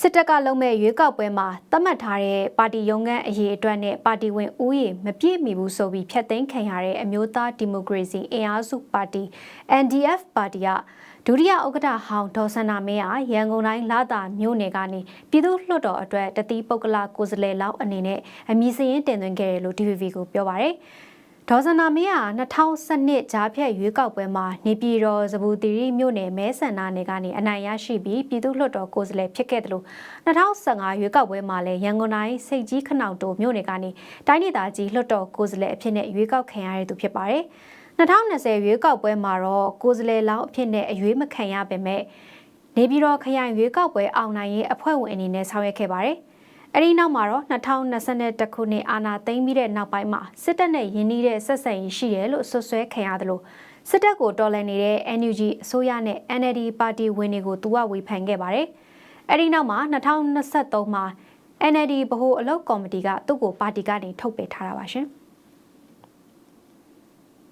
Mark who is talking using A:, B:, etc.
A: စစ်တပ်ကလုံမဲ့ရွေးကောက်ပွဲမှာသတ်မှတ်ထားတဲ့ပါတီရုံးခန်းအရေးအတွက်နဲ့ပါတီဝင်ဦးရေမပြည့်မီဘူးဆိုပြီးဖျက်သိမ်းခံရတဲ့အမျိုးသားဒီမိုကရေစီအင်အားစုပါတီ NDF ပါတီကဒုတိယဥက္ကဋ္ဌဟောင်းဒေါ်စန္ဒာမင်းဟာရန်ကုန်တိုင်းလာတာမြို့နယ်ကနေပြည်သူ့လွှတ်တော်အတွက်တတိပုဂ္ဂလကိုယ်စားလှယ်လောက်အနေနဲ့အမည်စရင်းတင်သွင်းခဲ့တယ်လို့ DVB ကိုပြောပါရယ် ဒေါ်စန္ဒာမင်းဟာ2012ဂျားဖြတ်ရွေးကောက်ပွဲမှာနေပြည်တော်စပူတီရီမြို့နယ်မဲဆန္ဒနယ်ကနေအနိုင်ရရှိပြီးပြည်သူ့လွှတ်တော်ကိုယ်စားလှယ်ဖြစ်ခဲ့တယ်လို့2015ရွေးကောက်ပွဲမှာလည်းရန်ကုန်တိုင်းစိတ်ကြီးခနောင်တိုမြို့နယ်ကနေတိုင်းဒေသကြီးလွှတ်တော်ကိုယ်စားလှယ်အဖြစ်နဲ့ရွေးကောက်ခံရတဲ့သူဖြစ်ပါတယ်2020ရွေးကောက်ပွဲမှာတော့ကိုယ်စားလှယ်လောင်းအဖြစ်နဲ့အရွေးမခံရပေမဲ့နေပြည်တော်ခရိုင်ရွေးကောက်ပွဲအောင်နိုင်ရေးအဖွဲ့ဝင်အနေနဲ့ဆောင်ရွက်ခဲ့ပါတယ်။ အဲဒီနောက်မှာတော့2021ခုနှစ်အာဏာသိမ်းပြီးတဲ့နောက်ပိုင်းမှာစစ်တပ်နဲ့ယင်းနှီးတဲ့ဆက်ဆံရေးရှိတယ်လို့ဆွဆွဲခံရတယ်လို့စစ်တပ်ကိုတော်လှန်နေတဲ့ NUG အစိုးရနဲ့ NLD ပါတီဝင်တွေကိုသူကဝေဖန်ခဲ့ပါတယ်။အဲဒီနောက်မှာ2023မှာ NLD ဗဟိုအလုပ်ကော်မတီကသူ့ကိုပါတီကနေထုတ်ပယ်ထားတာပါရှင်။